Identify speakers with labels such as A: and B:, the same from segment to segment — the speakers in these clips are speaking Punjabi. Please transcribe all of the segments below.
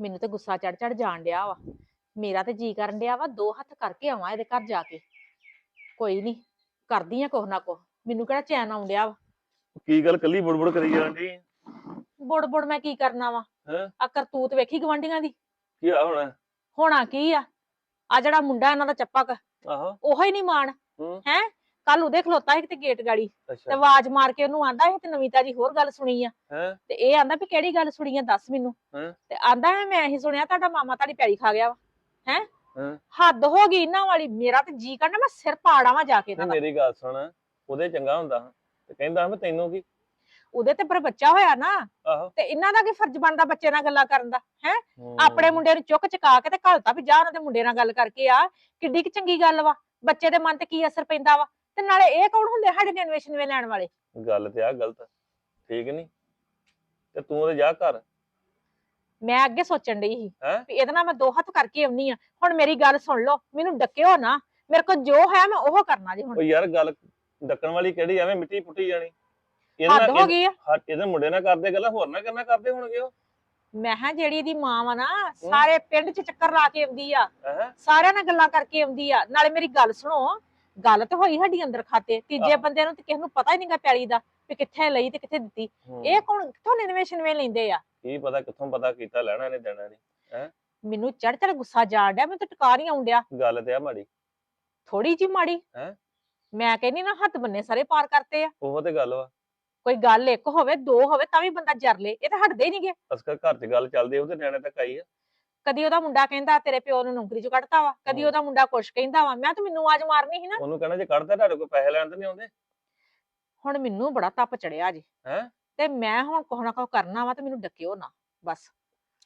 A: ਮੈਨੂੰ ਤੇ ਗੁੱਸਾ ਚੜ ਚੜ ਜਾਣ ਡਿਆ ਵਾ। ਮੇਰਾ ਤੇ ਜੀ ਕਰਨ ਡਿਆ ਵਾ ਦੋ ਹੱਥ ਕਰਕੇ ਆਵਾਂ ਇਹਦੇ ਘਰ ਜਾ ਕੇ। ਕੋਈ ਨਹੀਂ ਕਰਦੀ ਆ ਕੁਛ ਨਾ ਕੁਛ। ਮੈਨੂੰ ਕਿਹੜਾ ਚੈਨ ਆਉਣ ਡਿਆ ਵਾ?
B: ਕੀ ਗੱਲ ਕੱਲੀ ਬੁੜਬੁੜ ਕਰੀ ਜਾਂਦੀ
A: ਬੁੜ ਬੁੜ ਮੈਂ ਕੀ ਕਰਨਾ ਵਾ?
B: ਹੈਂ?
A: ਆ ਕਰਤੂਤ ਵੇਖੀ ਗਵਾਂਢੀਆਂ ਦੀ?
B: ਕੀ ਆ ਹੁਣ?
A: ਹੋਣਾ ਕੀ ਆ? ਆ ਜਿਹੜਾ ਮੁੰਡਾ ਇਹਨਾਂ ਦਾ ਚੱਪਕ
B: ਆਹੋ।
A: ਉਹੋ ਹੀ ਨਹੀਂ ਮਾਣ।
B: ਹੂੰ।
A: ਹੈ? ਕੱਲ ਉਹਦੇ ਖਲੋਤਾ ਸੀ ਕਿਤੇ ਗੇਟ ਗਾੜੀ ਤੇ
B: ਅੱਛਾ।
A: ਆਵਾਜ਼ ਮਾਰ ਕੇ ਉਹਨੂੰ ਆਂਦਾ ਇਹ ਤੇ ਨਵੀਤਾ ਜੀ ਹੋਰ ਗੱਲ ਸੁਣੀ ਆ।
B: ਹੈ?
A: ਤੇ ਇਹ ਆਂਦਾ ਵੀ ਕਿਹੜੀ ਗੱਲ ਸੁਣੀ ਆ ਦੱਸ ਮੈਨੂੰ।
B: ਹੈਂ?
A: ਤੇ ਆਂਦਾ ਹੈ ਮੈਂ ਹੀ ਸੁਣਿਆ ਤੁਹਾਡਾ ਮਾਮਾ ਤੁਹਾਡੀ ਪੈੜੀ ਖਾ ਗਿਆ ਵਾ। ਹੈ?
B: ਹੈਂ?
A: ਹੱਦ ਹੋ ਗਈ ਇਹਨਾਂ ਵਾਲੀ ਮੇਰਾ ਤੇ ਜੀ ਕਰਨਾ ਮੈਂ ਸਿਰ ਪਾੜਾਵਾਂ ਜਾ ਕੇ ਇਹਨਾਂ ਦਾ।
B: ਮੇਰੀ ਗੱਲ ਸੁਣ ਉਹਦੇ ਚੰਗਾ ਹੁੰਦਾ ਤੇ ਕਹਿੰਦਾ ਮੈਂ ਤੈਨੂੰ ਕੀ?
A: ਉਹਦੇ ਤੇ ਪਰ ਬੱਚਾ ਹੋਇਆ ਨਾ
B: ਆਹੋ।
A: ਤੇ ਇਹਨਾਂ ਦਾ ਕੀ ਫਰਜ਼ ਬਣਦਾ ਬੱਚੇ ਨਾਲ ਗੱਲਾਂ ਕਰਨ ਦਾ
B: ਹੂੰ।
A: ਆਪਣੇ ਮੁੰਡੇ ਨੂੰ ਚੁੱਕ ਚਕਾ ਕੇ ਤੇ ਘਲਤਾ ਵੀ ਜਾ ਉਹਨਾਂ ਦੇ ਮੁੰਡੇ ਨਾਲ ਗੱਲ ਕਰਕੇ ਆ ਕਿੱਡੀ ਕਿ ਚੰਗੀ ਗੱਲ ਵਾ। ਬੱਚੇ ਦੇ ਮਨ ਤੇ ਕੀ ਅਸਰ ਪੈਂਦਾ ਵਾ? ਤੇ ਨਾਲੇ ਇਹ ਕੌਣ ਹੁੰਦੇ ਸਾਡੇ ਇਨਵੇਸ਼ਨ ਵੇ ਲੈਣ ਵਾਲੇ?
B: ਗੱਲ ਤੇ ਆ ਗਲਤ ਠੀਕ ਨਹੀਂ ਤੇ ਤੂੰ ਉਹਦੇ ਜਾ ਕਰ
A: ਮੈਂ ਅੱਗੇ ਸੋਚਣ ਡਈ ਸੀ
B: ਹੈਂ?
A: ਵੀ ਇਹਦੇ ਨਾਲ ਮੈਂ ਦੋ ਹੱਥ ਕਰਕੇ ਆਉਣੀ ਆ। ਹੁਣ ਮੇਰੀ ਗੱਲ ਸੁਣ ਲਓ ਮੈਨੂੰ ਡੱਕਿਓ ਨਾ। ਮੇਰੇ ਕੋਲ ਜੋ ਹੈ ਮੈਂ ਉਹ ਕਰਨਾ ਜੀ ਹੁਣ।
B: ਉਹ ਯਾਰ ਗੱਲ ਡੱਕਣ ਵਾਲੀ ਕਿਹੜੀ ਐਵੇਂ ਮਿੱਟੀ ਪੁੱਟੀ ਜਾਣੀ। ਇਹਦੇ
A: ਹੱਦ ਹੋ ਗਈ ਆ।
B: ਇਹਦੇ- ਇਹਦੇ ਮੁੰਡੇ ਨਾਲ ਕਰਦੇ ਗੱਲਾਂ ਹੋਰ ਨਾ ਕਰਨਾ ਕਰਦੇ ਹੋਣਗੇ ਉਹ?
A: ਮੈਂ ਹਾਂ ਜਿਹੜੀ ਇਹਦੀ ਮਾਂ ਵਾ ਨਾ ਸਾਰੇ ਪਿੰਡ 'ਚ ਚੱਕਰ ਲਾ ਕੇ ਆਉਂਦੀ ਆ।
B: ਹੈ?
A: ਸਾਰਿਆਂ ਨਾਲ ਗੱਲਾਂ ਕਰਕੇ ਆਉਂਦੀ ਆ। ਨਾਲੇ ਮੇਰੀ ਗੱਲ ਸੁਣੋ ਗੱਲ ਤਾਂ ਹੋਈ ਸਾਡੀ ਅੰਦਰ ਖਾਤੇ ਤੀਜੇ। ਬੰਦੇ ਨੂੰ ਤੇ ਕਿਸੇ ਨੂੰ ਪਤਾ ਹੀ ਨਹੀਂਗਾ ਪੈਲੀ ਦਾ ਵੀ ਕਿੱਥੇ ਲਈ ਤੇ ਕਿੱਥੇ ਦਿੱਤੀ। ਇਹ ਕੌਣ ਕਿੱਥੋਂ ਇਨਵੇਸ਼ਨ ਵੇ ਲੈਂਦੇ ਆ?
B: ਕੀ ਪਤਾ ਕਿੱਥੋਂ ਪਤਾ ਕੀਤਾ ਲੈਣਾ ਨੇ ਦੇਣਾ ਨਹੀਂ
A: ਮੈਨੂੰ ਚੜ ਚੜ ਗੁੱਸਾ ਜਾਣ ਡਿਆ ਮੈਨੂੰ ਤਾਂ ਟਕਾ ਨਹੀਂ ਆਉਂਦਿਆ
B: ਗੱਲ ਤੇ ਆ ਮਾੜੀ।
A: ਥੋੜੀ ਜੀ ਮਾੜੀ।
B: ਹੈਂ?
A: ਮੈਂ ਕਹਿੰਦੀ ਨਾ ਹੱਥ ਬੰਨੇ ਸਾਰੇ ਪਾਰ ਕਰਤੇ ਆ।
B: ਉਹ ਤੇ ਗੱਲ ਵਾ।
A: ਕੋਈ ਗੱਲ ਇੱਕ ਹੋਵੇ ਦੋ ਹੋਵੇ ਤਾਂ ਵੀ ਬੰਦਾ ਜਰ ਲੇ ਇਹ ਤਾਂ ਹਟਦੇ ਹੀ ਨਹੀਂਗੇ।
B: ਅਸਕਰ ਘਰ 'ਚ ਗੱਲ ਚੱਲਦੀ ਉਹਦੇ ਨਿਆਣੇ ਤੱਕ ਆਈ ਆ।
A: ਕਦੀ ਉਹਦਾ ਮੁੰਡਾ ਕਹਿੰਦਾ ਤੇਰੇ ਪਿਓ ਨੂੰ ਨੌਕਰੀ ਚੋਂ ਕੱਢਤਾ ਵਾ। ਕਦੀ। ਉਹਦਾ ਮੁੰਡਾ ਕੁਛ ਕਹਿੰਦਾ ਵਾ। ਮੈਂ ਤਾਂ ਮੈਨੂੰ ਆਜ ਮਾਰਨੀ ਸੀ ਨਾ?
B: ਉਹਨੂੰ ਕਹਿਣਾ ਜੇ ਕੱਢਦਾ ਤੁਹਾਡੇ ਕੋਲ ਪੈਸੇ ਲੈਣ ਤੇ ਨਹੀਂ ਆਉਂਦੇ?
A: ਹੁਣ ਮੈਨੂੰ ਬੜਾ ਤਪ ਚੜਿਆ ਜੀ।
B: ਹੈਂ?
A: ਤੇ ਮੈਂ ਹੁਣ ਕੁਛ ਨਾ ਕੁਛ ਕਰਨਾ ਵਾ ਤੇ ਮੈਨੂੰ ਡੱਕਿਓ ਨਾ ਬਸ।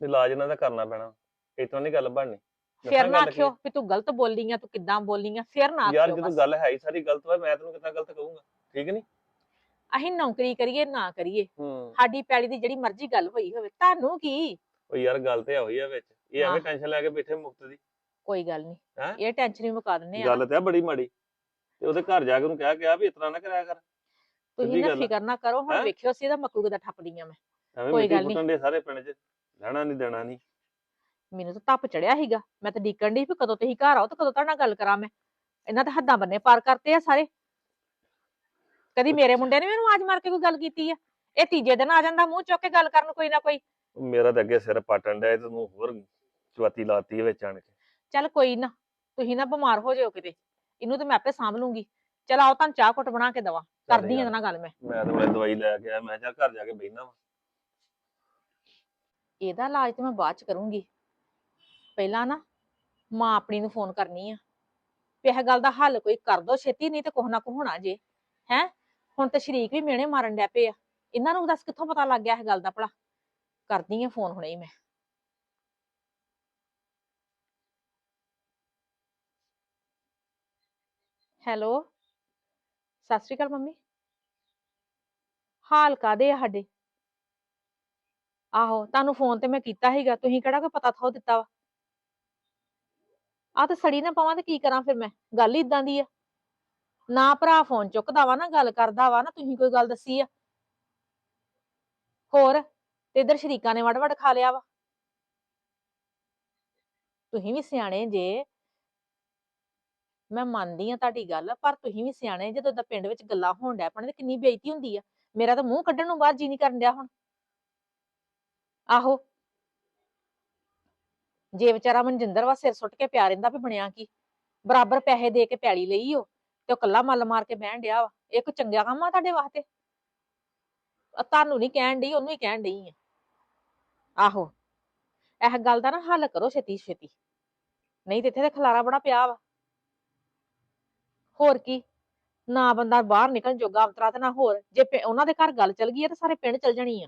B: ਇਲਾਜ ਇਹਨਾਂ ਦਾ ਕਰਨਾ ਪੈਣਾ। ਇਤੋਂ ਨਹੀਂ ਗੱਲ ਬਣਨੀ।
A: ਫਿਰ ਨਾ? ਆਖਿਓ ਵੀ ਤੂੰ ਗਲਤ ਬੋਲੀ ਆ ਤੂੰ ਕਿੱਦਾਂ ਬੋਲੀ ਆ ਫਿਰ ਨਾ
B: ਯਾਰ
A: ਆਖਿਓ
B: ਜਦੋਂ
A: ਬਸ।
B: ਗੱਲ ਹੈ ਹੀ ਸਾਰੀ ਗਲਤ ਵਾ ਮੈਂ ਤੈਨੂੰ ਕਿੱਦਾਂ ਗਲਤ ਕਹੂੰਗਾ? ਠੀਕ ਨਹੀਂ?
A: ਅਸੀਂ ਨੌਕਰੀ ਕਰੀਏ ਨਾ ਕਰੀਏ। ਸਾਡੀ ਪੈਲੀ ਦੀ ਜਿਹੜੀ ਮਰਜ਼ੀ ਗੱਲ ਹੋਈ ਹੋਵੇ ਤੁਹਾਨੂੰ ਕੀ?
B: ਉਹ ਯਾਰ ਗੱਲ ਤੇ ਹੋਈ ਆ ਵਿੱਚ। ਇਹ ਐਵੇਂ। ਟੈਨਸ਼ਨ ਲੈ ਕੇ ਬੈਠੇ ਮੁਕਤ ਦੀ।
A: ਕੋਈ ਗੱਲ ਨਹੀਂ
B: ਹੈਂ?
A: ਇਹ ਟੈਨਸ਼ਨ ਹੀ ਮੁਕਾ ਦਿੰਨੇ ਆ।
B: ਗੱਲ ਤੇ ਆ ਬੜੀ ਮਾੜੀ। ਤੇ ਉਹਦੇ ਘਰ ਜਾ ਕੇ ਉਹਨੂੰ ਕਿਹਾ ਗਿਆ ਵੀ ਇਸ ਤਰ੍ਹਾਂ ਨਾ ਕਰਿਆ ਕਰ।
A: ਤੁਸੀਂ ਨਾ
B: ਗੱਲ ਆ।
A: ਫਿਕਰ ਨਾ ਕਰੋ ਹੁਣ? ਵੇਖਿਓ ਸੀ ਇਹਦਾ ਮੱਕੂ ਕਿਦਾਂ ਠੱਪਦੀਆਂ ਮੈਂ।
B: ਐਵੇਂ
A: ਕੋਈ
B: ਮਿੱਟੀ
A: ਗੱਲ ਨੀ।
B: ਪੁੱਟਣ ਦੇ ਸਾਰੇ ਪਿੰਡ 'ਚ। ਲੈਣਾ ਨਹੀਂ ਦੇਣਾ ਨਹੀਂ
A: ਮੈਨੂੰ ਤਾਂ ਤਪ ਚੜਿਆ ਸੀਗਾ। ਮੈਂ ਤਾਂ ਡੀਕਣ ਦੀ ਵੀ ਕਦੋਂ ਤੁਸੀਂ ਘਰ ਆਓ ਤੇ ਕਦੋਂ ਤੁਹਾਡੇ ਨਾਲ ਗੱਲ ਕਰਾਂ ਮੈਂ। ਇਹਨਾਂ ਤੇ ਹੱਦਾਂ ਬੰਨੇ ਪਾਰ ਕਰਤੇ ਆ ਸਾਰੇ। ਕਦੀ ਮੇਰੇ ਮੁੰਡੇ ਨੇ ਮੈਨੂੰ ਆਜ ਮਾਰ ਕੇ ਕੋਈ ਗੱਲ ਕੀਤੀ ਆ? ਇਹ ਤੀਜੇ ਦਿਨ ਆ ਜਾਂਦਾ ਮੂੰਹ ਚੁੱਕ ਕੇ ਗੱਲ ਕਰਨ ਕੋਈ ਨਾ ਕੋਈ।
B: ਮੇਰਾ ਤਾਂ ਅੱਗੇ ਸਿਰ ਪਾਟਣ ਡਿਆ ਤੇ ਤੂੰ ਹੋਰ ਚਵਾਤੀ ਲਾਤੀ ਹੈ ਵਿੱਚ ਆਣ ਕੇ।
A: ਚੱਲ ਕੋਈ ਨਾ ਤੁਸੀਂ ਨਾ ਬਿਮਾਰ ਹੋ ਜਾਓ ਕਿਤੇ। ਇਹਨੂੰ ਤੇ ਮੈਂ ਆਪੇ ਸਾਂਭ ਲੂੰਗੀ। ਚਲ ਆਓ ਤੁਹਾਨੂੰ ਚਾਹ ਘੁੱਟ ਬਣਾ ਕੇ ਦਵਾ। ਕਰਦੀ ਇਹਦੇ ਨਾਲ ਗੱਲ ਮੈਂ।
B: ਮੈਂ ਤਾਂ ਮੈਂ ਦਵਾਈ ਲੈ ਕੇ ਆਇਆ ਮੈਂ ਕਿਹਾ ਘਰ ਜਾ ਕੇ ਬਹਿਣਾ ਵਾ।
A: ਇਹਦਾ ਇਲਾਜ ਤੇ ਮੈਂ ਬਾਅਦ ਚ ਕਰੂੰਗੀ। ਪਹਿਲਾਂ ਨਾ ਮਾਂ ਆਪਣੀ ਨੂੰ ਫੋਨ ਕਰਨੀ ਆ। ਵੀ ਇਹ ਗੱਲ ਦਾ ਹੱਲ ਕੋਈ ਕਰ ਦੋ ਛੇਤੀ ਨਹੀਂ ਤੇ ਕੁਛ ਨਾ ਕੁਛ ਹੋਣਾ ਜੇ। ਹੈ? ਹੁਣ ਤੇ ਸ਼ਰੀਕ ਵੀ ਮਿਹਣੇ ਮਾਰਨ ਡੈ ਪਏ ਆ। ਇਹਨਾਂ ਨੂੰ ਦੱਸ ਕਿੱਥੋਂ ਪਤਾ ਲੱਗ ਗਿਆ ਇਹ ਗੱਲ ਦਾ ਭਲਾ? ਕਰਦੀ ਆ ਫੋਨ ਹੁਣੇ ਹੀ ਮੈਂ। ਹੈਲੋ। ਸਤਿ ਸ਼੍ਰੀ ਅਕਾਲ ਮੰਮੀ। ਹਾਲ ਕਾਦੇ ਆ ਸਾਡੇ? ਆਹੋ, ਤੁਹਾਨੂੰ ਫੋਨ ਤੇ ਮੈਂ ਕੀਤਾ ਸੀਗਾ, ਤੁਸੀਂ ਕਿਹੜਾ ਕੋਈ ਪਤਾ ਥੋ ਦਿੱਤਾ ਵਾ? ਆ ਤੇ ਸੜੀ ਨਾ ਪਵਾਂ ਤੇ ਕੀ ਕਰਾਂ ਫਿਰ ਮੈਂ? ਗੱਲ ਹੀ ਇਦਾਂ ਦੀ ਆ। ਨਾ ਭਰਾ ਫੋਨ ਚੁੱਕਦਾ ਵਾ ਨਾ, ਗੱਲ ਕਰਦਾ ਵਾ ਨਾ, ਤੁਸੀਂ ਕੋਈ ਗੱਲ ਦੱਸੀ ਆ? ਹੋਰ, ਤੇ ਇਧਰ ਸ਼ਰੀਕਾਂ ਨੇ ਵੜ ਵੜ ਖਾ ਲਿਆ ਵਾ? ਤੁਸੀਂ ਵੀ ਸਿਆਣੇ ਜੇ। ਮੈਂ ਮੰਨਦੀ ਆ ਤੁਹਾਡੀ ਗੱਲ, ਪਰ ਤੁਸੀਂ ਵੀ ਸਿਆਣੇ ਜਦੋਂ ਦਾ ਪਿੰਡ ਵਿੱਚ ਗੱਲਾਂ ਹੋਣ ਡੈ ਪਣ ਤੇ ਕਿੰਨੀ ਬੇਇੱਜ਼ਤੀ ਹੁੰਦੀ ਆ। ਮੇਰਾ ਤਾਂ ਮੂੰਹ ਕੱਢਣ ਨੂੰ ਬਾਹਰ ਜੀ ਨਹੀਂ ਕਰਨ ਡਿਆ ਹੁਣ। ਆਹੋ। ਜੇ ਵਿਚਾਰਾ ਮਨਜਿੰਦਰ ਵਾ ਸਿਰ ਸੁੱਟ ਕੇ ਪਿਆ ਰਹਿੰਦਾ ਵੀ ਬਣਿਆ ਕੀ? ਬਰਾਬਰ ਪੈਸੇ ਦੇ ਕੇ ਪੈਲੀ ਲਈ ਓ, ਤੇ ਉਹ ਕੱਲਾ ਮੱਲ ਮਾਰ ਕੇ ਬਹਿਣ ਡਿਆ ਵਾ। ਇਹ ਕੋਈ ਚੰਗਾ ਕੰਮ ਆ ਤੁਹਾਡੇ ਵਾਸਤੇ? ਤੁਹਾਨੂੰ ਨਹੀਂ ਕਹਿਣ ਡਈ, ਉਹਨੂੰ ਹੀ ਕਹਿਣ ਡਈ ਆ। ਆਹੋ। ਇਹ ਗੱਲ ਦਾ ਨਾ ਹੱਲ ਕਰੋ ਛੇਤੀ ਛੇਤੀ ਨਹੀਂ ਤੇ ਇੱਥੇ ਤੇ ਖਲਾਰਾ ਬੜਾ ਪਿਆ ਵਾ। ਹੋਰ ਕੀ? ਨਾ ਬੰਦਾ ਬਾਹਰ ਨਿਕਲਣ ਜੋਗਾ ਅਵਤਰਾ ਤੇ ਨਾ ਹੋਰ। ਜੇ ਪਿ- ਉਹਨਾਂ ਦੇ ਘਰ ਗੱਲ ਚੱਲ ਗਈ ਆ ਤੇ ਸਾਰੇ ਪਿੰਡ ਚੱਲ ਜਾਣੀ ਆ।